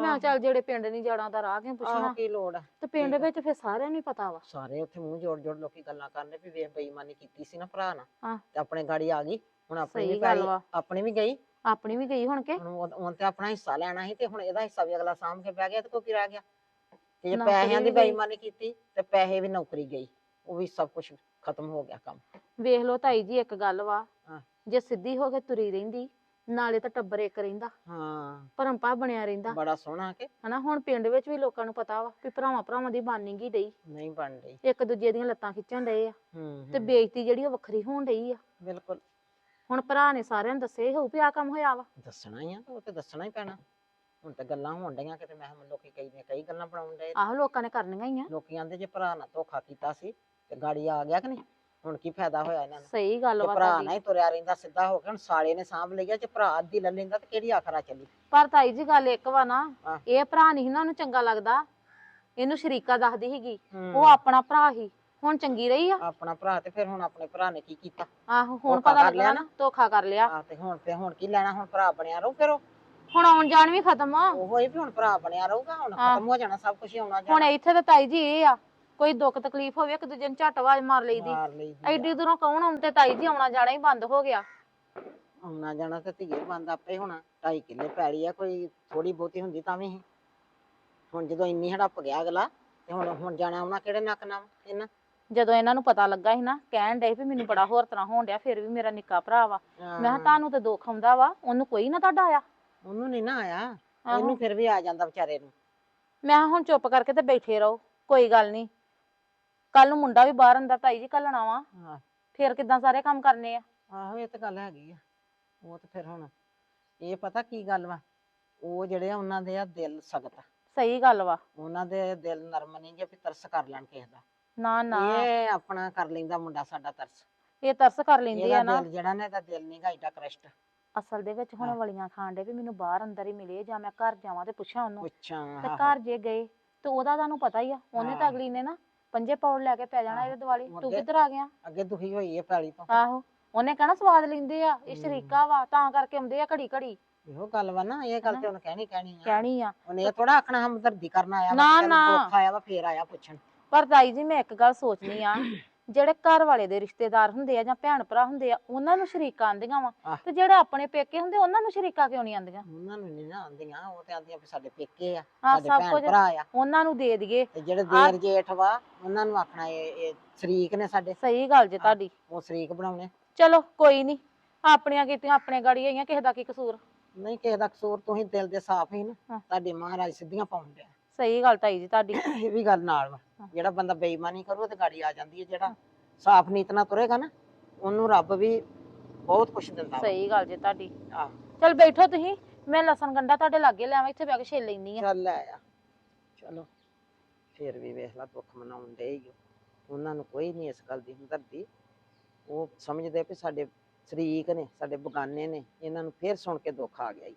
C: ਮੈਂ
E: ਆਹੋ,
C: ਚੱਲ ਜਿਹੜੇ ਪਿੰਡ ਨਹੀਂ ਜਾਣਾ ਦਾ ਰਾਹ ਕਿਉਂ
E: ਆਹੋ
C: ਪੁੱਛਣਾ?
E: ਕੀ ਲੋੜ ਆ?
C: ਤੇ ਪਿੰਡ
E: ਠੀਕ ਆ।
C: ਵਿੱਚ ਫਿਰ ਸਾਰਿਆਂ ਨੂੰ ਹੀ ਪਤਾ ਵਾ।
E: ਸਾਰੇ ਉੱਥੇ ਮੂੰਹ ਜੋੜ ਜੋੜ ਲੋਕੀ ਗੱਲਾਂ ਕਰਨੇ ਵੀ ਵੇਖ ਬੇਈਮਾਨੀ ਕੀਤੀ ਸੀ ਨਾ ਭਰਾ ਨਾਲ।
C: ਹਾਂ।
E: ਤੇ ਆਪਣੇ ਗਾੜੀ ਆ ਗਈ। ਹੁਣ ਆਪਣੀ ਵੀ
C: ਗੱਲ
E: ਪੈਲੀ
C: ਵਾ।
E: ਆਪਣੀ ਵੀ ਗਈ।
C: ਆਪਣੀ ਵੀ ਗਈ ਹੁਣ ਕੇ
E: ਹੁਣ ਉਹ ਉਹਨ ਤੇ ਆਪਣਾ ਹਿੱਸਾ ਲੈਣਾ ਸੀ ਤੇ ਹੁਣ ਇਹਦਾ ਹਿੱਸਾ ਵੀ ਅਗਲਾ ਸਾਂਭ ਕੇ ਬਹਿ ਗਿਆ ਤੇ ਕੋਈ ਕੀ ਰਹਿ ਗਿਆ। ਤੇ ਜੇ
C: ਨੌਕਰੀ
E: ਪੈਸਿਆਂ ਦੀ
C: ਵੀ ਗਈ।
E: ਬੇਈਮਾਨੀ ਕੀਤੀ ਤੇ ਪੈਸੇ ਵੀ ਨੌਕਰੀ ਗਈ। ਉਹ ਵੀ ਸਭ ਕੁਝ ਖਤਮ ਹੋ ਗਿਆ ਕੰਮ।
C: ਵੇਖ ਲਓ ਤਾਈ ਜੀ ਇੱਕ ਗੱਲ ਵਾ।
E: ਹਾਂ।
C: ਜੇ ਸਿੱਧੀ ਹੋ ਕੇ ਤੁਰੀ ਰਹਿੰਦੀ ਨਾਲੇ ਤਾਂ ਟੱਬਰ ਇੱਕ ਰਹਿੰਦਾ।
E: ਹਾਂ।
C: ਪਰੰਪਾ ਬਣਿਆ ਰਹਿੰਦਾ।
E: ਬੜਾ ਸੋਹਣਾ ਕਿ।
C: ਹਨਾ ਹੁਣ ਪਿੰਡ ਵਿੱਚ ਵੀ ਲੋਕਾਂ ਨੂੰ ਪਤਾ ਵਾ ਵੀ ਭਰਾਵਾਂ ਭਰਾਵਾਂ ਦੀ ਬਾਨੀ ਗੀ ਡਈ।
E: ਨਹੀਂ ਬਣ ਰਹੀ
C: ਇੱਕ ਦੂਜੇ ਦੀਆਂ ਲੱਤਾਂ ਖਿੱਚਣ ਡਏ ਆ।
E: ਹੂੰ
C: ਤੇ
E: ਹੂੰ,
C: ਬੇਇੱਜ਼ਤੀ ਜਿਹੜੀ ਉਹ ਵੱਖਰੀ ਹੋਣ ਡਈ ਆ।
E: ਬਿਲਕੁਲ।
C: ਹੁਣ ਭਰਾ ਨੇ ਸਾਰਿਆਂ ਨੂੰ ਦੱਸੇ ਹੋਊ ਵੀ ਆ ਕੰਮ ਹੋਇਆ ਵਾ।
E: ਦੱਸਣਾ ਹੀ ਆ ਉਹ ਤੇ ਦੱਸਣਾ ਹੀ ਪੈਣਾ। ਹੁਣ ਤੇ ਗੱਲਾਂ ਹੋਣ ਡਈਆਂ ਕਿਤੇ ਮੈਂ ਕਿਹਾ ਲੋਕੀ ਕਈ ਦੀਆਂ ਕਈ ਗੱਲਾਂ ਬਣਾਉਣ ਡਏ।
C: ਆਹੋ ਲੋਕਾਂ ਨੇ ਕਰਨੀਆਂ ਹੀ ਆ।
E: ਲੋਕੀ ਆਂਦੇ ਜੇ ਭਰਾ ਨਾਲ ਧੋਖਾ ਕੀਤਾ ਸੀ ਤੇ ਗਾੜੀ ਆ ਗਿਆ ਕਿ ਨਹੀਂ? ਹੁਣ ਕੀ ਫਾਇਦਾ ਹੋਇਆ ਇਹਨਾਂ ਨੂੰ?
C: ਸਹੀ ਗੱਲ
E: ਜੇ
C: ਵਾ
E: ਭਰਾ
C: ਤੁਹਾਡੀ।
E: ਨਾਲ ਹੀ ਤੁਰਿਆ ਰਹਿੰਦਾ ਸਿੱਧਾ ਹੋ ਕੇ ਹੁਣ ਸਾਲੇ ਨੇ ਸਾਂਭ ਲਈਆ ਜੇ ਭਰਾ ਅੱਧੀ ਲੈ ਲੈਂਦਾ ਤੇ ਕਿਹੜੀ ਆਖਰਾ ਚੱਲੀ?
C: ਪਰ ਤਾਈ ਜੀ ਗੱਲ ਇੱਕ ਵਾ ਨਾ
E: ਹਾਂ।
C: ਇਹ ਭਰਾ ਨਹੀਂ ਨਾ ਉਹਨੂੰ ਚੰਗਾ ਲੱਗਦਾ। ਇਹਨੂੰ ਸ਼ਰੀਕਾ ਦੱਸਦੀ ਸੀਗੀ। ਉਹ ਆਪਣਾ ਭਰਾ ਹੀ ਹੁਣ ਚੰਗੀ ਰਹੀ ਆ?
E: ਆਪਣਾ ਭਰਾ ਤੇ ਫਿਰ ਹੁਣ ਆਪਣੇ ਭਰਾ ਨੇ ਕੀ ਕੀਤਾ?
C: ਆਹੋ ਹੁਣ
E: ਧੋਖਾ
C: ਪਤਾ
E: ਕਰ ਲਿਆ
C: ਲੱਗਿਆ ਨਾ। ਧੋਖਾ ਕਰ ਲਿਆ।
E: ਆ ਤੇ ਹੁਣ ਫਿਰ ਹੁਣ ਕੀ ਲੈਣਾ ਹੁਣ ਭਰਾ ਬਣਿਆ ਰਹੂ ਫਿਰ ਉਹ?
C: ਹੁਣ ਆਉਣ ਜਾਣ ਵੀ ਖਤਮ ਆ।
E: ਉਹੋ ਹੀ ਵੀ ਹੁਣ ਭਰਾ ਬਣਿਆ ਰਹੂਗਾ ਹੁਣ
C: ਹਾਂ।
E: ਖਤਮ ਹੋ ਜਾਣਾ ਸਭ ਕੁਝ ਆਉਣਾ
C: ਹੁਣ
E: ਜਾਣਾ।
C: ਇੱਥੇ ਤਾਂ ਤਾਈ ਜੀ ਇਹ ਆ ਕੋਈ ਦੁੱਖ ਤਕਲੀਫ ਹੋਵੇ ਇੱਕ ਦੂਜੇ ਨੂੰ ਝੱਟ ਆਵਾਜ਼ ਮਾਰ ਲਈਦੀ।
E: ਮਾਰ ਲਈ ਦੀ
C: ਐਡੀ ਦੂਰੋਂ ਕੌਣ ਆਉਣ ਤੇ ਤਾਈ ਜੀ ਆਉਣਾ ਜਾਣਾ ਹੀ ਬੰਦ ਹੋ ਗਿਆ।
E: ਆਉਣਾ ਜਾਣਾ ਤੇ ਧੀਏ ਬੰਦ ਆਪੇ ਹੋਣਾ ਢਾਈ ਕਿੱਲੇ ਪੈਲੀ ਆ ਕੋਈ ਥੋੜੀ ਬਹੁਤੀ ਹੁੰਦੀ ਤਾਂ ਵੀ। ਸੀ। ਹੁਣ ਜਦੋਂ ਇੰਨੀ ਹੜੱਪ ਗਿਆ ਅਗਲਾ ਤੇ ਹੁਣ ਹੁਣ ਜਾਣਾ ਆਉਣਾ ਕਿਹੜੇ ਨੱਕ ਨਾਲ ਇਹਨਾਂ?
C: ਜਦੋਂ ਇਹਨਾਂ ਨੂੰ ਪਤਾ ਲੱਗਾ ਸੀ ਨਾ ਕਹਿਣ ਡੇ ਵੀ ਮੈਨੂੰ ਬੜਾ ਹੋਰ ਤਰ੍ਹਾਂ ਹੋਣ ਡਿਆ ਫਿਰ ਵੀ ਮੇਰਾ ਨਿੱਕਾ ਭਰਾ ਵਾ। ਮੈਂ ਕਿਹਾ ਤੁਹਾਨੂੰ ਤੇ ਦੁੱਖ ਆਉਂਦਾ ਵਾ ਉਹਨੂੰ ਕੋਈ ਨਾ ਤੁਹਾਡਾ ਆਇਆ।
E: ਉਹਨੂੰ ਨਹੀਂ ਨਾ ਆਇਆ
C: ਆਹੋ।
E: ਇਹਨੂੰ ਫਿਰ ਵੀ ਆ ਜਾਂਦਾ ਵਿਚਾਰੇ ਨੂੰ।
C: ਮੈਂ ਕਿਹਾ ਹੁਣ ਚੁੱਪ ਕਰਕੇ ਤੇ ਬੈਠੇ ਰਹੋ ਕੋਈ ਗੱਲ ਨਹੀਂ ਕੱਲ ਨੂੰ ਮੁੰਡਾ ਵੀ ਬਾਹਰ ਅੰਦਰ ਤਾਈ ਜੀ ਕੱਲਣਾ ਵਾ
E: ਹਾਂ।
C: ਫਿਰ ਕਿੱਦਾਂ ਸਾਰੇ ਕੰਮ ਕਰਨੇ ਆ?
E: ਆਹੋ ਇਹ ਤਾਂ ਗੱਲ ਹੈਗੀ ਆ। ਉਹ ਤਾਂ ਫਿਰ ਹੁਣ ਇਹ ਪਤਾ ਕੀ ਗੱਲ ਵਾ? ਉਹ ਜਿਹੜੇ ਆ ਉਹਨਾਂ ਦੇ ਆ ਦਿਲ ਸਖਤ।
C: ਸਹੀ ਗੱਲ ਵਾ।
E: ਉਹਨਾਂ ਦੇ ਦਿਲ ਨਰਮ ਨਹੀਂ ਜੇ ਵੀ ਤਰਸ ਕਰ ਲੈਣ ਕਿਸੇ ਦਾ।
C: ਨਾ ਨਾ।
E: ਇਹ ਆਪਣਾ ਕਰ ਲੈਂਦਾ ਮੁੰਡਾ ਸਾਡਾ ਤਰਸ।
C: ਇਹ ਤਰਸ ਕਰ ਲੈਂਦੇ ਆ ਨਾ।
E: ਦਿਲ ਜਿਹੜਾ ਨਾ ਇਹਦਾ ਦਿਲ ਨਹੀਂ ਗਾ ਏਡਾ ਕ੍ਰਸ਼ਟ।
C: ਅਸਲ ਦੇ ਵਿੱਚ ਹੁਣ
E: ਹਾਂ।
C: ਵਲੀਆਂ ਖਾਣ ਡੇ ਵੀ ਮੈਨੂੰ ਬਾਹਰ ਅੰਦਰ ਹੀ ਮਿਲੇ ਜਾਂ ਮੈਂ ਘਰ ਜਾਵਾਂ ਤੇ ਪੁੱਛਾਂ ਉਹਨੂੰ।
E: ਪੁੱਛਾਂ
C: ਤੇ
E: ਆਹੋ।
C: ਘਰ ਜੇ ਗਏ ਤੇ ਉਹਦਾ ਤੁਹਾਨੂੰ ਪਤਾ ਹੀ ਆ ਉਹਨੇ ਤਾਂ
E: ਹਾਂ।
C: ਅਗਲੀ ਨੇ ਨਾ ਪੰਜੇ ਪੌੜ ਲੈ ਕੇ ਪੈ ਜਾਣਾ
E: ਹਾਂ,
C: ਇਹਦੇ ਦਿਵਾਲੀ ਤੂੰ ਕਿੱਧਰ ਆ ਗਿਆ?
E: ਅੱਗੇ ਦੁਖੀ ਹੋਈ ਹੈ ਪੈਲੀ ਤੋਂ।
C: ਆਹੋ। ਉਹਨੇ ਕਹਿਣਾ ਸਵਾਦ ਲੈਂਦੇ ਆ ਇਹ
E: ਹਮ।
C: ਸ਼ਰੀਕਾ ਵਾ ਤਾਂ ਕਰਕੇ ਆਉਂਦੇ ਆ ਘੜੀ ਘੜੀ।
E: ਇਹੋ ਗੱਲ ਵਾ ਨਾ ਇਹ ਗੱਲ? ਤੇ ਉਹਨੇ ਕਹਿਣੀ ਕਹਿਣੀ ਆ।
C: ਕਹਿਣੀ ਆ।
E: ਉਹਨੇ ਇਹ ਥੋੜਾ ਆਖਣਾ ਹਮਦਰਦੀ ਕਰਨ ਆਇਆ ਵਾ
C: ਨਾ,
E: ਕਿ
C: ਨਾ।
E: ਦੁੱਖ ਆਇਆ ਵਾ ਫੇਰ ਆਇਆ ਪੁੱਛਣ।
C: ਪਰ ਤਾਈ ਜੀ ਮੈਂ ਇੱਕ ਗੱਲ ਸੋਚਨੀ ਆ ਜਿਹੜੇ ਘਰ ਵਾਲੇ ਦੇ ਰਿਸ਼ਤੇਦਾਰ ਹੁੰਦੇ ਆ ਜਾਂ ਭੈਣ ਭਰਾ ਹੁੰਦੇ ਆ ਉਹਨਾਂ ਨੂੰ ਸ਼ਰੀਕਾ ਆਂਦੀਆਂ ਵਾ
E: ਆਹ।
C: ਤੇ ਜਿਹੜੇ ਆਪਣੇ ਪੇਕੇ ਹੁੰਦੇ ਉਹਨਾਂ ਨੂੰ ਸ਼ਰੀਕਾ ਕਿਉਂ ਨਹੀਂ ਆਂਦੀਆਂ
E: ਉਹਨਾਂ ਨੂੰ ਨਹੀਂ ਨਾ ਆਉਂਦੀਆਂ ਉਹ ਤੇ ਆਂਦੀਆਂ ਵੀ ਸਾਡੇ ਪੇਕੇ ਆ
C: ਹਾਂ
E: ਸਾਡੇ
C: ਸਭ
E: ਭੈਣ
C: ਕੁਝ
E: ਭਰਾ ਆ।
C: ਉਹਨਾਂ ਨੂੰ ਦੇ ਦਈਏ।
E: ਤੇ ਜਿਹੜੇ
C: ਆਹ-
E: ਦੇਰ ਜੇਠ ਵਾ ਉਹਨਾਂ ਨੂੰ ਆਖਣਾ ਇਹ ਇਹ ਸ਼ਰੀਕ ਨੇ ਸਾਡੇ।
C: ਸਹੀ ਗੱਲ ਜੇ ਤੁਹਾਡੀ।
E: ਉਹ ਸ਼ਰੀਕ ਬਣਾਉਣੇ।
C: ਚਲੋ ਕੋਈ ਨਹੀਂ ਆਪਣੀਆਂ ਕੀਤੀਆਂ ਆਪਣੇ ਗਾੜੀ ਆਈਆਂ ਕਿਸੇ ਦਾ ਕੀ ਕਸੂਰ?
E: ਨਹੀਂ ਕਿਸੇ ਦਾ ਕਸੂਰ ਤੁਸੀਂ ਦਿਲ ਦੇ ਸਾਫ਼ ਹੀ ਨਾ
C: ਹਾਂ।
E: ਤੁਹਾਡੇ ਮਹਾਰਾਜ ਸਿੱਧੀਆਂ ਪਾਉਣ ਡਿਆ।
C: ਸਹੀ ਗੱਲ ਤਾਈ ਜੀ ਤੁਹਾਡੀ।
E: ਇਹ ਵੀ ਗੱਲ ਨਾਲ ਵਾ। ਜਿਹੜਾ ਬੰਦਾ ਬੇਈਮਾਨੀ ਕਰੂ ਉਹ ਤੇ ਗਾੜੀ ਆ ਜਾਂਦੀ ਹੈ ਜਿਹੜਾ ਸਾਫ਼ ਨੀਤ ਨਾਲ ਤੁਰੇਗਾ ਨਾ ਉਹਨੂੰ ਰੱਬ ਵੀ ਬਹੁਤ ਕੁਝ ਦਿੰਦਾ ਵਾ।
C: ਸਹੀ ਗੱਲ ਜੇ ਤੁਹਾਡੀ।
E: ਆਹ।
C: ਚਲ ਬੈਠੋ ਤੁਸੀਂ ਮੈਂ ਲਸਣ ਗੰਡਾ ਤੁਹਾਡੇ ਲਾਗੇ ਲਿਆਵਾਂ ਇੱਥੇ ਬੈ ਕੇ ਛੇਲ ਲੈਣੀ ਆ
E: ਚੱਲ ਲੈ ਆ। ਚਲੋ ਫੇਰ ਵੀ ਵੇਖ ਲਾ ਦੁੱਖ ਮਨਾਉਣ ਦੇ ਹੀ। ਉਹਨਾਂ ਨੂੰ ਕੋਈ ਨਹੀਂ ਇਸ ਗੱਲ ਦੀ ਹਮਦਰਦੀ। ਉਹ ਸਮਝਦੇ ਵੀ ਸਾਡੇ ਸ਼ਰੀਕ ਨੇ ਸਾਡੇ ਬਗਾਨੇ ਨੇ ਇਹਨਾਂ ਨੂੰ ਫੇਰ ਸੁਣ ਕੇ ਦੁੱਖ ਆ ਗਿਆ ਈ